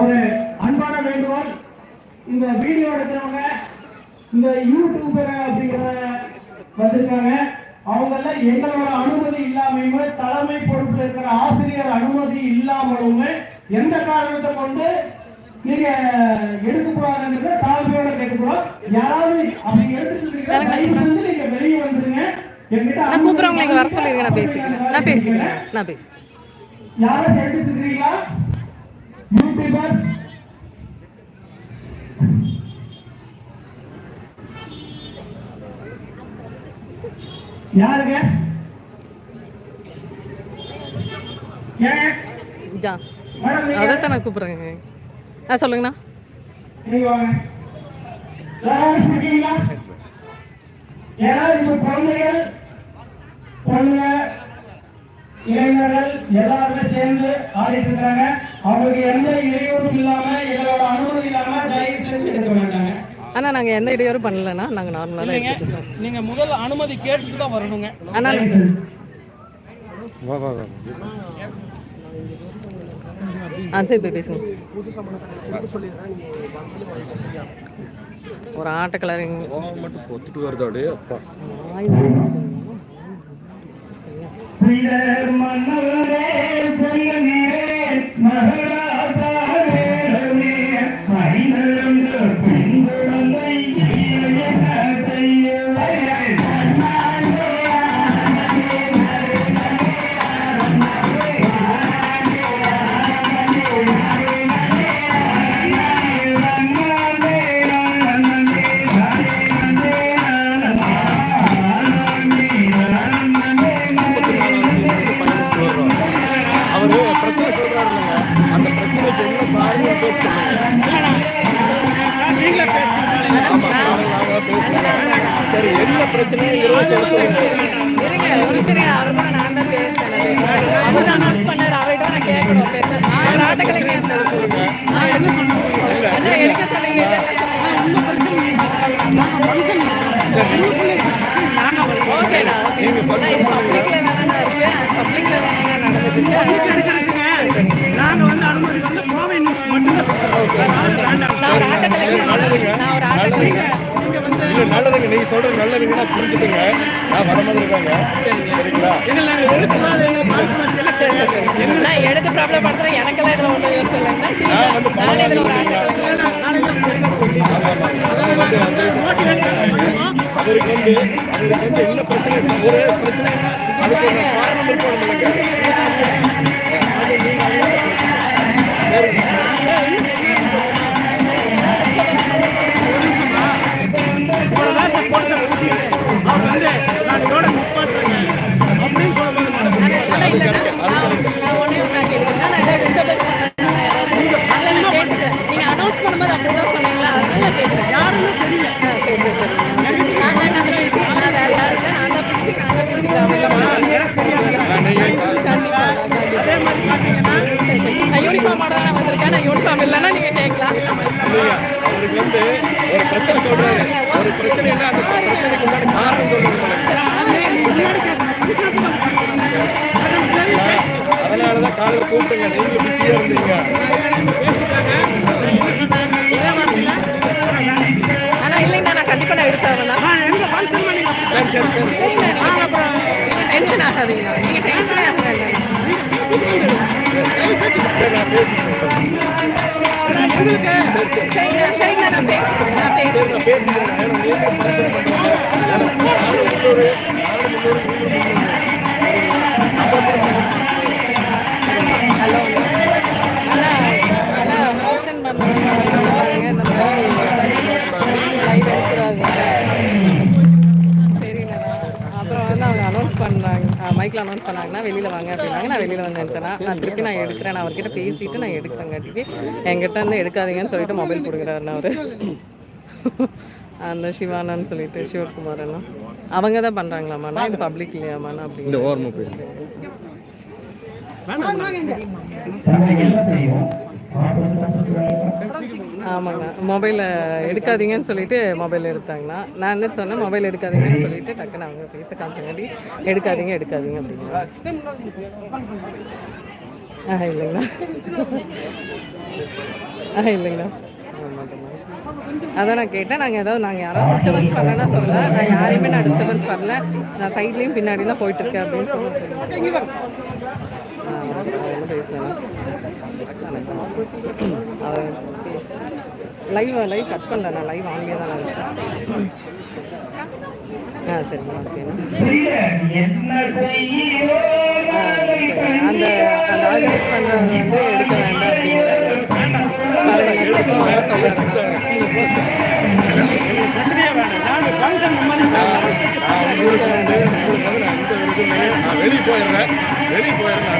ஒரு அன்பான வேண்டுகோள். இந்த வீடியோ எடுக்கிறவங்க இந்த யூடியூபர் அப்படிங்கிற வந்திருக்காங்க. அவங்கள எங்களோட அனுமதி இல்லாமையுமே தலைமை பொறுப்பில் இருக்கிற ஆசிரியர் அனுமதி இல்லாமலும் எந்த காரணத்தை கொண்டு நீங்க எடுக்கக்கூடாதுன்றத தாழ்மையோட கேட்டுக்கிறோம். யாராவது அப்படி எடுத்துட்டு நீங்க வெளியே வந்துருங்க. நான் கூப்பிட்றவங்களை வர சொல்லிருங்க நான் பேசிக்கிறேன். நான் பேசிக்கிறேன். நான் எடுத்துட்டு யூடியூபர் யாருங்க? அதைத்தான் நான் கூப்பிட்றேங்க. ஆ சொல்லுங்கண்ணா. இளைஞர்கள் எல்லாருமே சேர்ந்து ஆடிட்டு அவங்களுக்கு எந்த இடையூறும் இல்லாம எங்களோட அனுமதி இல்லாம தயவு செஞ்சு எடுக்க வேண்டாங்க. அண்ணா நாங்கள் எந்த இடையூறும் பண்ணலண்ணா. நாங்கள் நார்மலாக தான் எடுத்துட்டு இருக்கோம். நீங்க முதல் அனுமதி கேட்டுட்டு தான் வரணுங்க. அண்ணா ஆ சரி போய் பேசுங்க. ஒரு ஆட்ட கலரிங் மட்டும் பொத்துட்டு வருதோடே அப்பா. பிள்ளர் மன்னவரே பொன்னனே மகராசாரே இருங்க ஒரு சரி அவர் கூட நான் தான் பேசுறேன் அவர் தான் அனௌன்ஸ் பண்ணாரு. அவர்கிட்ட நான் கேட்கணும். அவர் ஆட்ட கலைஞர் சொல்லுங்க ஆ என்ன எடுக்க சொன்னீங்க? ஓகேண்ணா ஓகே இது பப்ளிக்ல தானே இருக்கு பப்ளிக்ல தானே நடந்துட்டு இருக்கு நாங்க வந்து அனுமதி வந்து கோவை நியூஸ் மட்டும்தான் நான் ஒரு ஆட்ட கலைஞர் நான் ஒரு ஆட்ட கலைஞர் இல்ல நல்லதுங்க நீங்க சொல்றது நல்லதுங்க நான் புரிஞ்சுட்டுங்க நான் வர மாதிரி இருக்காங்க. சரிங்களா? நாங்கள் நான் எடுத்து ப்ராப்ளம் பண்றேன் எனக்கெல்லாம் இதுல ஒன்றும் யூஸ் இல்லைன்னா நான் வந்து நானே இதுல ஒரு ஆட்ட கலைஞர் நான் வந்து அந்த அவருக்கு வந்து அவருக்கு வந்து என்ன பிரச்சனை ஒரு பிரச்சனைனா அதுக்கு காரணம் இருக்கணும் யூனிஃபார்மோட தான் நான் வந்திருக்கேன். நான் யூனிஃபார்ம் இல்லைன்னா நீங்க கேட்கலாம். அவருக்கு வந்து ஒரு பிரச்சனை சொல்றாரு. ஒரு பிரச்சனைனா அந்த பிரச்சனைக்கு முன்னாடி காரணம் சொல்லணும் அதனாலதான் காலையில் கூப்பிட்டுங்க. நீங்க பிஸியா இருந்தீங்க. ஆனா இல்லைங்கண்ணா நான் கண்டிப்பா நான் எடுத்தாங்கண்ணா நான் எங்க ஃபங்க்ஷன் பண்ணி சரி சரி சரி. சரிண்ணா நீங்க நீங்க டென்ஷன் ஆகாதீங்கண்ணா. நீங்க டென்ஷனே ஆகாதீங்க சரி நான் பேசிக்கிறேன். சரிண்ணா மைக்கில் அனௌன்ஸ் பண்ணாங்கன்னா வெளியில் வாங்க அப்படின்னாங்க. நான் வெளியில் வந்து எடுத்தேன்னா நான் திருப்பி நான் எடுக்கிறேன். நான் அவர்கிட்ட பேசிட்டு நான் எடுக்கிறேங்காட்டிக்கு என்கிட்ட இருந்து எடுக்காதீங்கன்னு சொல்லிட்டு மொபைல் கொடுக்குறாருண்ணா அவர். அந்த சிவானான்னு சொல்லிட்டு சிவகுமார் அண்ணா அவங்க தான் பண்ணுறாங்களாம்மாண்ணா இது பப்ளிக் இல்லையாமாண்ணா இந்த ஓரமாக பேசு. என்ன செய்யும் ஆமாங்க. மொபைலை எடுக்காதீங்கன்னு சொல்லிட்டு மொபைல் எடுத்தாங்கண்ணா நான் என்ன சொன்னேன்? மொபைல் எடுக்காதீங்கன்னு சொல்லிட்டு டக்குன்னு அவங்க பேச காமிச்சங்காட்டி எடுக்காதீங்க எடுக்காதீங்க அப்படிங்களா ஆ இல்லைங்கண்ணா ஆ இல்லைங்கண்ணா அதான் நான் கேட்டேன். நாங்கள் ஏதாவது நாங்கள் யாராவது டிஸ்டர்பன்ஸ் பண்ணலன்னா சொல்லல. நான் யாரையுமே நான் டிஸ்டர்பன்ஸ் பண்ணல. நான் சைட்லேயும் பின்னாடி தான் போயிட்டு இருக்கேன் அப்படின்னு சொல்லி சொல்லுவேன் பேசலாம் லைவ் லைவ் கட் பண்ணல நான் லைவ் ஆன்லேயே தான் நான் இருக்கேன். ஆ சரிங்க ஓகேண்ணா அந்த அந்த ஆர்கனைஸ் பண்ணுறது வந்து எடுக்க வேண்டாம். வெளியே போயிடுறேன். வெளியே போயிடுறேன்.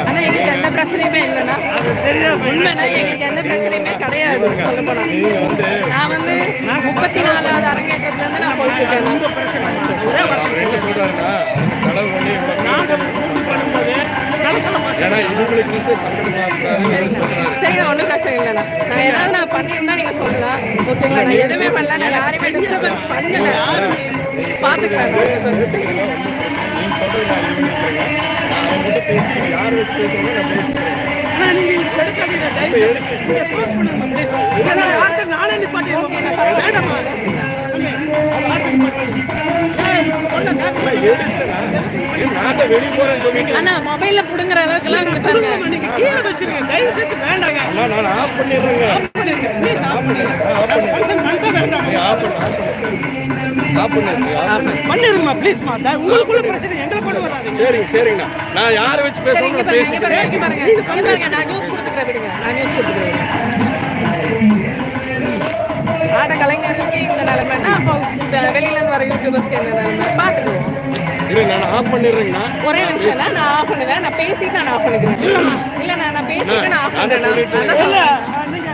ஆனால் எங்களுக்கு எந்த பிரச்சனையுமே இல்லைண்ணா. உண்மைனா எங்களுக்கு எந்த பிரச்சனையுமே கிடையாது சொல்ல போனால் நான் வந்து முப்பத்தி நாலாவது அரங்கேற்றத்துலேருந்து நான் போயிட்டு இருக்கேன் சரி ஒன்றும் பிரச்சனை இல்லைண்ணா. நான் ஏதாவது நான் பண்ணியிருந்தா நீங்கள் சொல்லலாம் ஓகேங்களா? நான் எதுவுமே பண்ணல நான் யாரையுமே டிஸ்டர்பன்ஸ் பண்ணல. பார்த்துக்கிறேன் பேசி யார் வச்சு பேசணும் நான் போறேன்னு சொல்லிட்டு. அண்ணா மொபைல்ல புடுங்குற அளவுக்குலாம் இங்க பாருங்க. நீங்க கீழே வச்சிருங்க. தயவு செய்து வேண்டாங்க. நான் நான் ஆஃப் பண்ணிடுறேங்க. வேண்டாம். நீ ஆஃப் பண்ணு ஆஃப் பண்ணு. ஆஃப் பண்ணு ஆஃப் பண்ணு. பண்ணிருங்கம்மா, pleaseம்மா. த- உங்களுக்குள்ள பிரச்சனை. சரிங்க சரிங்கண்ணா நான் யாரை வச்சு நான் பாருங்க பேசிக்கிறேன் நான் நியூஸ் கொடுத்துக்கிறேன் விடுங்க. நான் நியூஸ் கொடுத்துக்கிறேன் ஆட கலைஞர்களுக்கு இந்த நிலைமைன்னா அப்போ வெ- வெளியில இருந்து வர யூடியூபர்ஸ்க்கு என்ன நிலைமை? பார்த்துக்குவோம் இருங்க நான் ஆஃப் பண்ணிடுறேங்கண்ணா. ஒரே நிமிஷம் தான் நான் ஆஃப் பண்ணுவேன். நான் பேசிட்டு நான் ஆஃப் பண்ணிக்கிறேன் இல்ல நான் நான் பேசிட்டு நான் ஆஃப் நான் நீங்க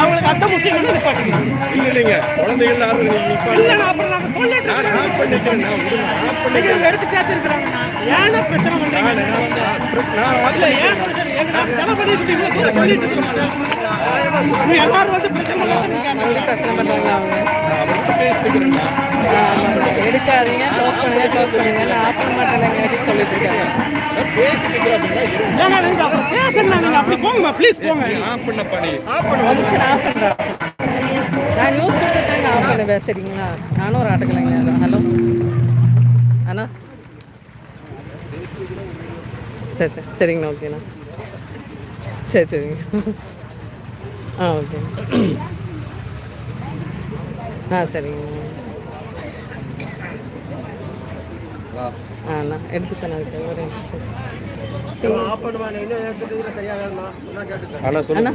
அவங்களுக்கு அத்தை நிப்பாட்டுங்க. இல்ல இல்லைங்க. குழந்தைகள் அப்புறம் நாங்க சொல்லிட்டு நான் பண்ணிக்கிறேன் நான் பண்ணிக்கிறேன் எடுத்து. ஏன்னா பிரச்சனை? நான் ஏன் பிரச்சனை? பண்ணிட்டு சொல்லிட்டு எல்லாரும் வந்து பிரச்சனை பிரச்சனை அவங்க ஆமா, எடுக்காதீங்க. க்ளோஸ் பண்ணுங்க க்ளோஸ் பண்ணுங்க நான் ஆஃப் பண்ண மாட்டேன் சொல்லிட்டு இருக்காங்க ஏங்க, நீங்க அப்படி போங்கம்மா ப்ளீஸ் போங்க. ஆஃப் நான் நியூஸ் கொடுத்துட்டாங்க பண்ணுவேன் சரிங்களா? நானும் ஒரு ஆட்டக்கலைங்க ஹலோ அண்ணா? சரி சரி. சரிங்கண்ணா ஓகேண்ணா. சரி சரிங்க. ஆ ஓகே. ஆ சரிங்க. ஆ அண்ணா எடுத்துத்தேன் இருக்கேன் ஒரு அண்ணா.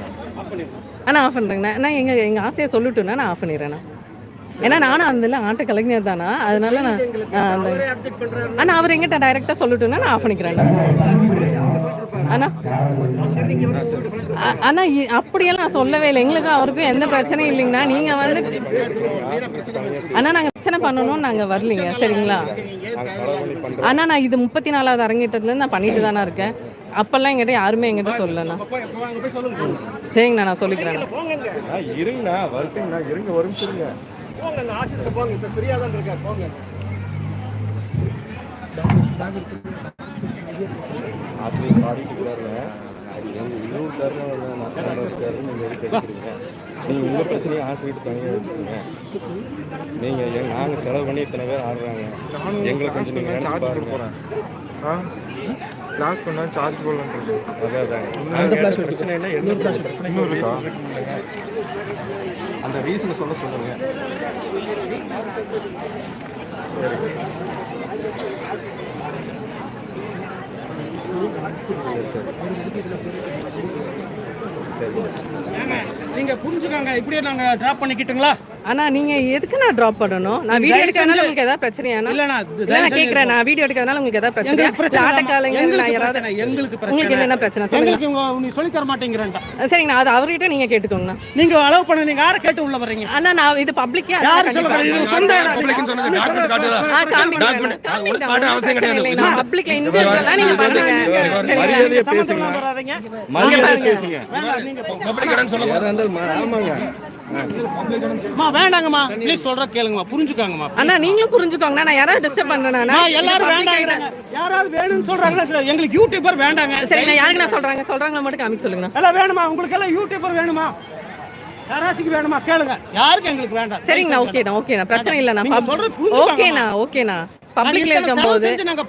ஆஃப் பண்ணுறேங்கண்ணா நான் எங்கள் எங்கள் ஆசையை சொல்லட்டும்னா நான் ஆஃப் பண்ணிடுறேண்ணா ஏன்னா நானும் அந்த ஆட்ட கலைஞர் தானா? அதனால நான் ஆ, அந்த அண்ணா அவர் எங்கிட்ட டைரெக்டாக சொல்லட்டும்னா நான் ஆஃப் பண்ணிக்கிறேண்ணா அண்ணா. அ- அண்ணா இ- அப்படியெல்லாம் நான் சொல்லவே இல்லை. எங்களுக்கும் அவருக்கும் எந்த பிரச்சனையும் இல்லைங்கண்ணா. நீங்கள் வந்து அண்ணா நாங்கள் பிரச்சனை பண்ணணும்னு நாங்கள் வரலைங்க. சரிங்களா? அண்ணா நான் இது முப்பத்தி நாலாவது அரங்கேற்றத்துலேருந்து நான் பண்ணிட்டு தானே இருக்கேன். அப்போல்லாம் எங்கிட்ட யாருமே எங்கிட்ட சொல்லலைண்ணா சரிங்கண்ணா நான். சொல்லிக்கிறேன். இருங்கண்ணா வரட்டுங்கண்ணா இருங்க நிமிஷம் இருங்க. ஆசிரியர் பாடிட்டு நான் சொன்ன இருக்காரு நீங்கள் எதுக்கு எடுக்கிறீங்க நீங்கள் உங்கள் பிரச்சனையை ஆசிரியர் தனியாக வச்சுக்கோங்க நீங்கள் எங் நாங்கள் செலவு பண்ணி இத்தனை பேர் ஆடுறாங்க எங்களை கொஞ்சம் நீங்கள் நினச்சி பாருங்க. ஆ? கிளாஸ் பண்ணால் சார்ஜ் போடலான்றது அதான் அதான். அந்த ஃப்ளாஷ் பிரச்சனை என்ன? என்ன பிரச்சனை இன்னொரு reason இருக்குங்க. அந்த ரீசனை சொல்ல சொல்லுங்க. நீங்க புரிஞ்சுக்காங்க இப்படியே நாங்க டிராப் பண்ணிக்கிட்டுங்களா? ஆனா நீங்க எதுக்கு நான் டிராப் பண்ணணும்? நான் வீடியோ எடுக்கிறதுனால உங்களுக்கு ஏதாவது பிரச்சனையானா இல்ல நான் கேக்குறேன். நான் வீடியோ எடுக்கிறதுனால உங்களுக்கு ஏதாவது பிரச்சனை. ஆட்டக்காலங்க நான் யாராவது. உங்களுக்கு என்னென்ன பிரச்சனை? சொல்லுங்க. நீ சொல்லி தர மாட்டேங்கிறேன்டா சரிங்கண்ணா அது அவர்கிட்ட நீங்க கேட்டுக்கோங்கண்ணா. நீங்க அலோவ் பண்ண நீங்க யாரை கேட்டு உள்ள வர்றீங்க? அண்ணா நான் இது பப்ளிக்கே யாரு சொல்ல போறீங்க? இது சொந்த இடம். பப்ளிக்னு சொன்னது டாக்குமெண்ட் காட்டுதா ஆ காமிக்கிறேன் காட்டு அவசியம் கிடையாது. நான் பப்ளிக்ல இண்டிவிஜுவலா நீங்க பண்ணுங்க. சரிங்களா? மா- வேண்டாங்கம்மா. ப்ளீஸ் சொல்ற கேளுங்கம்மா புரிஞ்சுக்காங்கம்மா. அண்ணா நீங்களும் புரிஞ்சுக்கோங்கண்ணா. நான் யாராவது டிஸ்டர்ப் பண்றேனா நான் எல்லாரும் வேண்டாங்கிறாங்க யாராவது வேணும்னு சொல்றாங்களா எங்களுக்கு யூடியூபர் வேண்டாங்க. சரி நான் யாருக்கு நான் சொல்றாங்க? சொல்றாங்க மட்டும் காமிக்க சொல்லுங்க எல்லாம் வேணுமா? உங்களுக்கு எல்லாம் யூடியூபர் வேணுமா? யாராசிக்கு வேணுமா? கேளுங்க. யாருக்கு எங்களுக்கு வேண்டாம். சரிங்கண்ணா ஓகேண்ணா ஓகேண்ணா பிரச்சனை இல்லைண்ணா. ஓகேண்ணா ஓகேண்ணா பப்ளிக்ல இருக்கும்போது செலவு செஞ்சு நாங்க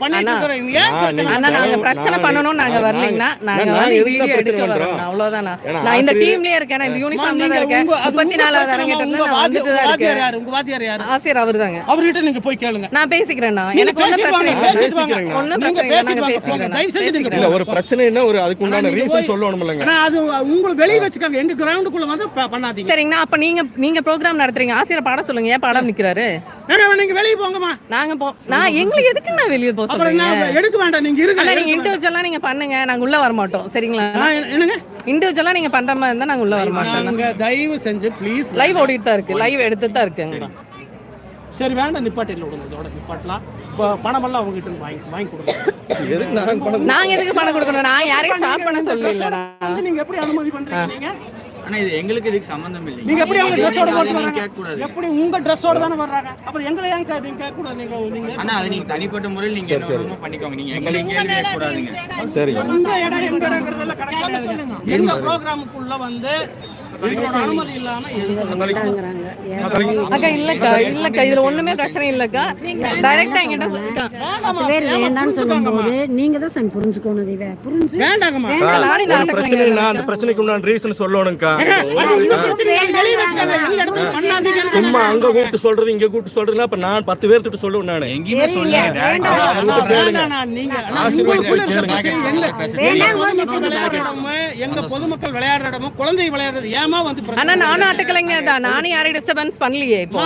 பிரச்சனை? பண்ணணும் நாங்க வரலீங்கன்னா நாங்க வந்து வீடியோ எடுக்க? வரோம் அவ்வளவுதானா நான் இந்த டீம்லயே இருக்கேன் இந்த யூனிஃபார்ம்ல தான் இருக்கேன். முப்பத்தி நாலாவது அரங்கேற்றத்துல உங்க நான் வந்துட்டு தான் இருக்கேன். யாரு? உங்க வாத்தியார் யாரு? ஆசிரியர் அவர்தாங்க. அவர்கிட்ட நீங்க போய் கேளுங்க. நான் பேசிக்கிறேன்னா எனக்கு ஒன்றும் பிரச்சனை இல்லை. ஒன்றும் நீங்க பிரச்சனை இல்லை. நாங்க. பேசிக்கிறேன் ஒரு பிரச்சனைன்னா ஒரு அதுக்கு உண்டான ரீசன் சொல்லணும் இல்லைங்க ஆனா அது உங்களுக்கு வெளிய வச்சுக்காங்க. எங்க கிரவுண்டுக்குள்ள வந்து பண்ணாதீங்க. சரிங்கண்ணா அப்ப நீங்க நீங்க ப்ரோக்ராம் நடத்துறீங்க. ஆசிரியர் பாடம் சொல்லுங்க. ஏன் பாடம் நிக்கிறாரு? நீங்க வெளிய போங்கம்மா. நாங்க போ நான் எங்களுக்கு எதுக்கு நான் வெளியே போக அப்புறம் சொல்றீங்க? எடுக்க வேண்டாம் நீங்க இருங்க நீங்க. இண்டிவிஜுவலா பண்ணுங்க நாங்க உள்ள வர மாட்டோம். சரிங்களா? என்னங்க? இண்டிவிஜுவலா நீங்க பண்ற மாதிரி இருந்தா நாங்க உள்ள வர மாட்டோம். நாங்க தயவு செஞ்சு ப்ளீஸ் லைவ் ஓடிட்டு தான் இருக்கு. லைவ் எடுத்து தான் இருக்குங்க. சரி. வேண்டாம் நிப்பாட்டில விடுங்க இதோட நிப்பாட்டலாம். இப்போ பணமெல்லாம் அவங்ககிட்ட இருந்து வாங்கி வாங்கி கொடுங்க. எதுக்கு நான் பணம் நாங்க எதுக்கு பணம் கொடுக்கணும்? நான் யாரையும் ஸ்டாப் பண்ண சொல்லலடா வந்து நீங்க எப்படி அனுமதி பண்றீங்க நீங்க? ஆனா இது எங்களுக்கு இதுக்கு சம்பந்தம் இல்லைங்க. நீங்க எப்படி அவங்க ட்ரெஸ்ஸோட போட்டு நீங்க வராங்க கேட்கக்கூடாது. எப்படி உங்க ட்ரெஸ்ஸோட தானே வர்றாங்க? அப்புறம் எங்களை ஏன் நீங்க கேட்க கூடாது நீங்க நீங்க ஆனா அது நீங்க தனிப்பட்ட முறையில் நீங்க என்ன பண்ணிக்கோங்க. நீங்க எங்களை கேள்வி கேட்கக்கூடாதுங்க சரிங்க. இந்த இடம் எங்க கணக்கு கிடையாதுங்க. எங்க ப்ரோக்ராமுக்குள்ள வந்து அக்கா இல்லக்கா இல்லக்கா இதுல ஒண்ணுமே பிரச்சனை இல்லக்கா. டைரக்டா என்கிட்ட. பேர் வேண்டாம்னு. சொல்லும்போது நீங்க தான் சாமி புரிஞ்சுக்கணும் புரிஞ்சு? வேண்டாங்கம்மா. அந்த பிரச்சனைக்கு உண்டான ரீசன் சொல்லணும்க்கா. சும்மா அங்க கூப்பிட்டு சொல்றது இங்க கூப்பிட்டு சொல்றதுன்னா அப்ப நான் பத்து பேர்த்துட்டு சொல்லுவேன் நானு. எங்கேயுமே சொல்ல வேண்டாம். அண்ணா, வேண்டாண்ணா, நீங்க அண்ணா, ஆசீர்வாதம் உங்களுக்குள்ள கேளுங்க. பிரச்சனை என்ன? வேண்டாம் பொதுமக்கள் விளையாடுற இடமும், எங்க பொதுமக்கள் விளையாடுற இடமும் குழந்தை விளையாடுறது ஏமா வந்து? ஆனா நானும் ஆட்டக்கலைஞர் தான். நானும் யாரையும் டிஸ்டர்பன்ஸ் பண்ணலையே இப்போ.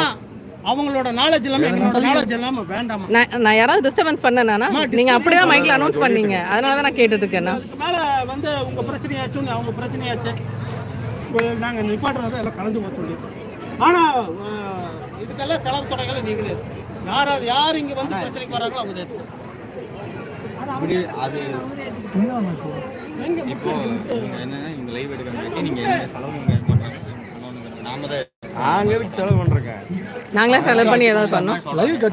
அவங்களோட நாலேஜ் எல்லாமே எங்களோட நாலேஜ் எல்லாமே வேண்டாமா நான் நான் யாராவது டிஸ்டர்பன்ஸ் பண்ணனானா நீங்க அப்படிதான் மைக்ல அனௌன்ஸ் பண்ணீங்க. அதனால தான் நான் கேட்டுட்டு இருக்கேன் மேல வந்து உங்க பிரச்சனையாச்சும் அவங்க பிரச்சனையாச்சு. நாங்க நிப்பாட்டுறது எல்லாம் கலந்து சொல்லி ஆனா இதுக்கெல்லாம் செலவு தொகைகளை நீங்களே. யாராவது யார் இங்க வந்து பிரச்சனைக்கு வராங்களோ அவங்க அது இப்போ நீங்க என்னன்னா இந்த லைவ் எடுக்கிறதுக்கு நீங்க என்ன செலவு இங்க பண்றாங்க நாம தான் நாங்க எதுக்கு செலவு பண்றேங்க. நாங்களே செலவு பண்ணி ஏதாவது பண்ணோம்? எதுக்கு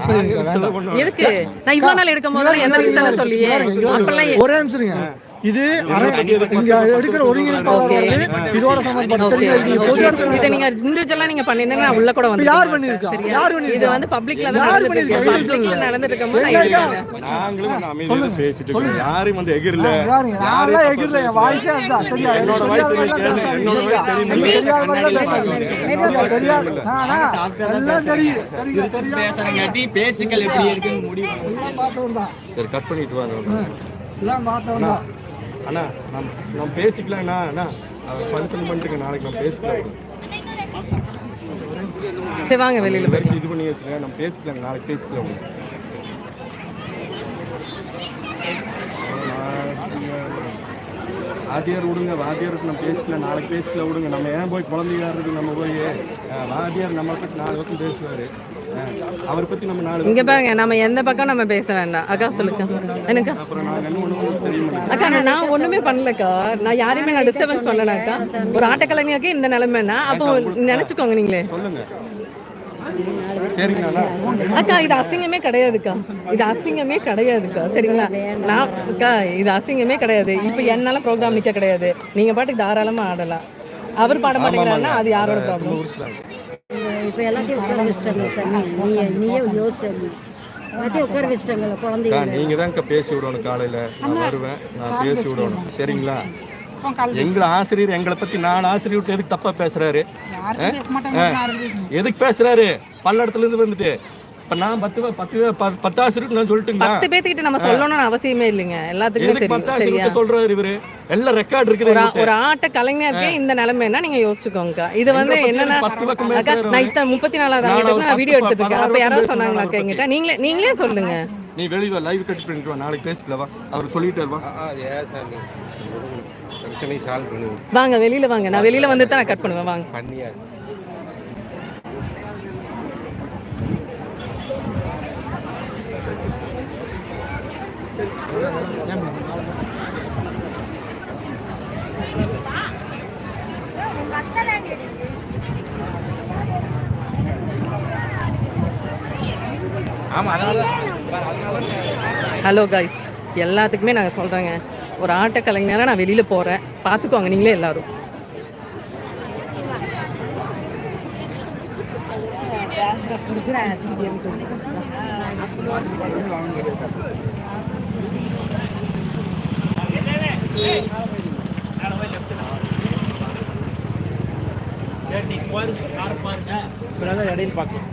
செலவு பண்ணோம். எதுக்கு? நான் இவ்வளவு நாள் எடுக்கும் போது எந்த ரீசனை சொல்லியே ஒரே நிமிஷம். இது எடுக்கிற ஒருங்கிணைப்பாளர் இதோட சம்பந்தப்பட்ட இது நீங்க இண்டிவிஜுவலா நீங்க பண்ணிருந்தீங்கன்னா நான் உள்ள கூட வந்து யார் பண்ணிருக்கா? யார் பண்ணிருக்கா? இது வந்து பப்ளிக்ல தான் பண்ணிருக்கா? பப்ளிக்ல நடந்துட்டு இருக்கும்போது நான் ஏங்க, எடுக்கிறேன். நாங்களும் வந்து அமைதியா பேசிட்டு இருக்கோம் யாரும் வந்து எகிரல எகிரல, என் வாய்ஸே. சரியா? என்னோட என்னோட தெரியாத எல்லாம் தெரியும். பேசுறங்காட்டி பேச்சுக்கள் எப்படி இருக்குன்னு முடிவு. சரி கட் பண்ணிட்டு வாங்க எல்லாம். அண்ணா நம்ம நம்ம பேசிக்கலாம்ண்ணா அண்ணா ஃபங்க்ஷன் பண்ணிட்டுங்க நாளைக்கு நம்ம பேசிக்கலாம். சரி வாங்க வெளியில போய் இது பண்ணி வச்சுங்க நம்ம பேசிக்கலாங்க நாளைக்கு பேசிக்கலாம். வாத்தியார் விடுங்க வாத்தியாருக்கு நம்ம பேசிக்கலாம் நாளைக்கு பேசிக்கலாம் விடுங்க. நம்ம ஏன் போய் குழந்தையாருக்கு நம்ம போய்? வாத்தியார் நம்ம நாலு பக்கம் பேசுவார். அவரை பற்றி நம்ம நாலு இங்க பாருங்க நம்ம எந்த பக்கம் நம்ம பேச வேண்டாம். அக்கா சொல்லுங்க எனக்கு அக்கா நான் நான் ஒண்ணுமே பண்ணலக்கா. நான் யாரையுமே நான் டிஸ்டர்பன்ஸ் பண்ணலனாக்கா ஒரு ஆட்டக்கலைஞருக்கு இந்த நிலைமைன்னா அப்போ நினைச்சுக்கோங்க நீங்களே. அக்கா இது அசிங்கமே கிடையாதுக்கா. இது அசிங்கமே கிடையாதுக்கா. சரிங்களா? நான் அக்கா இது அசிங்கமே கிடையாது. இப்போ என்னால ப்ரோக்ராம் நிக்க கிடையாது. நீங்க பாட்டுக்கு தாராளமா ஆடலாம். அவர் பாட மாட்டேங்கிறாருன்னா அது யாரோட ப்ராப்ளம் இப்ப எல்லாத்தையும் உட்கார வச்சுட்டாங்க சாமி. நீ நீயே யோசி நீ எல்லாத்தையும் உட்கார வச்சுட்டாங்கல்ல அக்கா குழந்தைங்க. நீங்க தான்க்கா பேசி விடணும் காலையில. நான் வருவேன். நான் பேசி விடணும். சரிங்களா? எங்களை ஆசிரியர் எங்களை பத்தி நான் ஆசிரியர் விட்டு எதுக்கு தப்பா பேசுறாரு. எதுக்கு பேசுறாரு? பல்லடத்துல இருந்து வந்துட்டு. இப்ப நான் பத்து பத்து பே- ப- பத்தாசு இருக்கு நான் சொல்லட்டுங்களா? பத்து பேத்துக்கிட்ட நம்ம சொல்லணும்னு அவசியமே இல்லைங்க. எல்லாத்துக்குமே எதுக்கு தெரியும் சொல்றாரு இவரு? எல்லாம் ரெக்கார்ட் இருக்குது ஒரு ஆட்ட கலைஞருக்கே இந்த நிலைமைன்னா நீங்க யோசிச்சுக்கோங்க. இது வந்து என்னன்னா நான் இத்தனை முப்பத்தி நாலாவது ஒரு நான் வீடியோ எடுத்துட்டு இருக்கேன் அப்ப யாராவது சொன்னாங்களா என்கிட்ட? நீங்களே நீங்களே சொல்லுங்க. நீ வெளியே லைவ் கட் பண்ணிட்டு வா நாளைக்கு பேசிக்கல வா. அவர் சொல்லிட்டு வா வாங்க வெளியில வாங்க. நான் வெளியில வந்து தான் நான் கட் பண்ணுவேன். வாங்க. பண்ணியா ஹலோ கைஸ் எல்லாத்துக்குமே நாங்கள் சொல்கிறேங்க ஒரு ஆட்ட கலைஞராக நான் வெளியில் போகிறேன் பார்த்துக்கோங்க நீங்களே எல்லாரும். இடையில பார்க்கலாம்.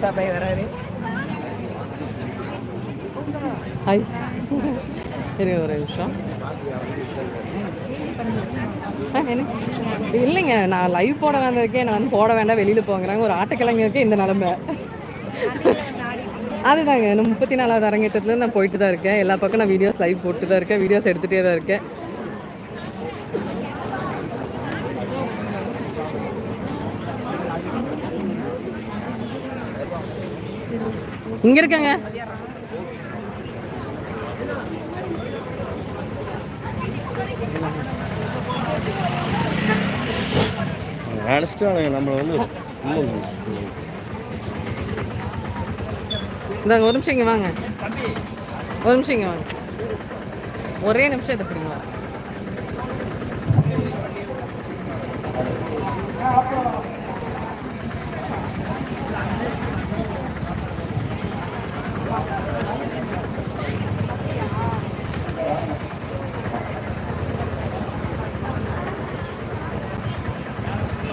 சபை வராரு ஹாய் சரி ஒரு நிமிஷம் இல்லைங்க நான் லைவ் போட வந்திருக்கேன் நான் வந்து போட வேண்டாம் வெளியில் போங்கிறாங்க. ஒரு ஆட்டக்கிழமைக்கு இந்த நிலமை. அதுதாங்க இன்னும் முப்பத்தி நாலாவது அரங்கேற்றத்துல நான் போயிட்டு தான் இருக்கேன். எல்லா பக்கம் நான் வீடியோஸ் லைவ் போட்டு தான் இருக்கேன். வீடியோஸ் எடுத்துகிட்டே தான் இருக்கேன். இங்க இருக்கங்க. நினச்சிட்டு அவனுங்க நம்மளை வந்து இந்தாங்க ஒரு நிமிஷம் இங்கே வாங்க. ஒரு நிமிஷம் இங்கே வாங்க. ஒரே நிமிஷம் இதை பிடிங்களா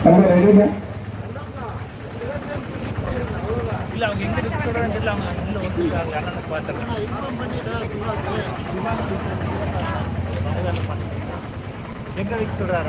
தம்பி ரெடியா இல்ல அவங்க எங்க இருக்கு சொல்றாங்க தெரியல அவங்க உள்ள வந்துருக்காங்க அண்ணனுக்கு பார்த்தேன் எங்க வைக்க சொல்றாரு